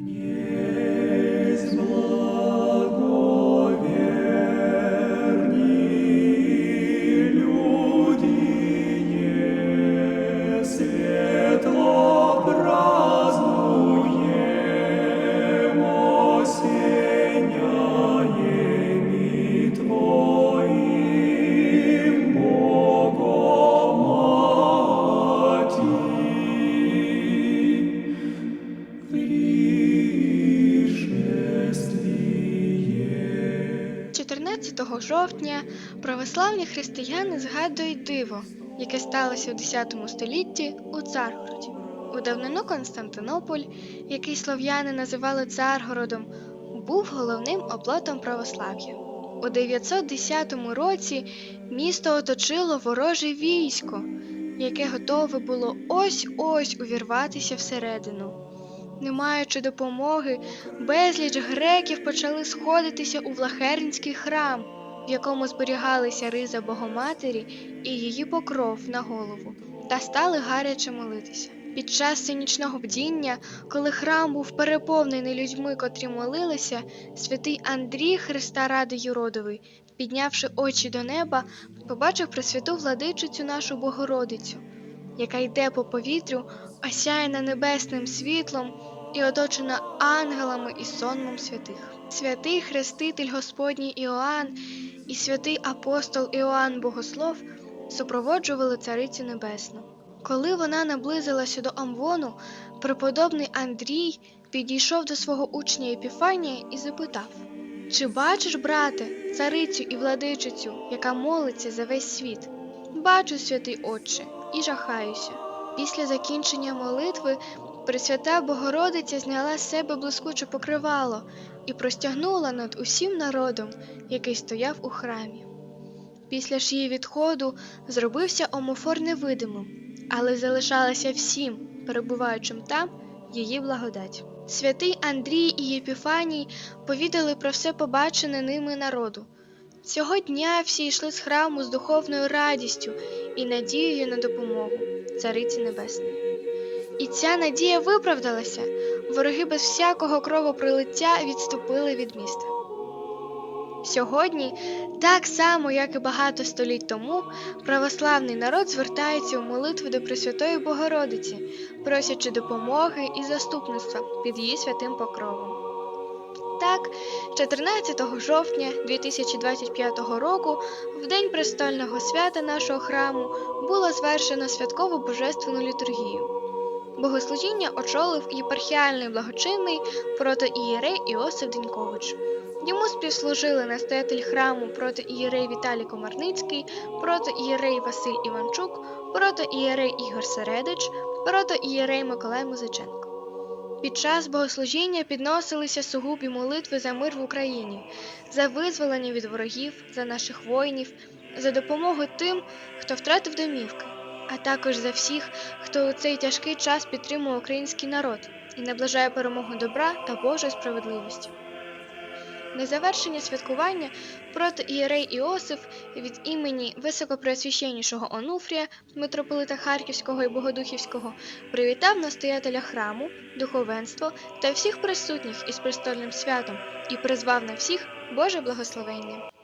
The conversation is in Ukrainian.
Yes, – 14 жовтня православні християни згадують диво, яке сталося у X столітті у Царгороді. У давнину Константинополь, який слов'яни називали Царгородом, був головним оплотом православ'я. У 910 році місто оточило вороже військо, яке готове було ось-ось увірватися всередину. Не маючи допомоги, безліч греків почали сходитися у Влахернський храм, в якому зберігалися риза Богоматері і її покров на голову, та стали гаряче молитися. Під час синічного бдіння, коли храм був переповнений людьми, котрі молилися, святий Андрій Христа Ради Юродовий, піднявши очі до неба, побачив Пресвяту владичицю нашу Богородицю, яка йде по повітрю, осяяна небесним світлом і оточена ангелами і сонмом святих. Святий Хреститель Господній Іоанн і святий апостол Іоанн Богослов супроводжували Царицю Небесну. Коли вона наблизилася до Амвону, преподобний Андрій підійшов до свого учня Епіфанія і запитав: Чи бачиш, брате, царицю і владичицю, яка молиться за весь світ? Бачу, святий Отче, і жахаюся. Після закінчення молитви Пресвята Богородиця зняла з себе блискуче покривало і простягнула над усім народом, який стояв у храмі. Після ж її відходу зробився омофор невидимим, але залишалася всім, перебуваючим там, її благодать. Святий Андрій і Єпіфаній повідали про все побачене ними народу. Цього дня всі йшли з храму з духовною радістю і надією на допомогу Цариці Небесної. І ця надія виправдалася. Вороги без всякого кровопролиття відступили від міста. Сьогодні, так само як і багато століть тому, православний народ звертається у молитву до Пресвятої Богородиці, просячи допомоги і заступництва під її святим покровом. Так, 14 жовтня 2025 року, в день престольного свята нашого храму, було звершено святкову божественну літургію. Богослужіння очолив єпархіальний благочинний протоієрей Іосиф Денькович. Йому співслужили настоятель храму протоієрей Віталій Комарницький, протоієрей Василь Іванчук, протоієрей Ігор Середич, протоієрей Миколай Музиченко. Під час богослужіння підносилися сугубі молитви за мир в Україні, за визволення від ворогів, за наших воїнів, за допомогу тим, хто втратив домівки, а також за всіх, хто у цей тяжкий час підтримує український народ і наближає перемогу добра та Божої справедливості. На завершення святкування проти ієрей Іосиф від імені високопреосвященнішого Онуфрія, митрополита Харківського і Богодухівського, привітав настоятеля храму, духовенство та всіх присутніх із престольним святом і призвав на всіх Боже благословення.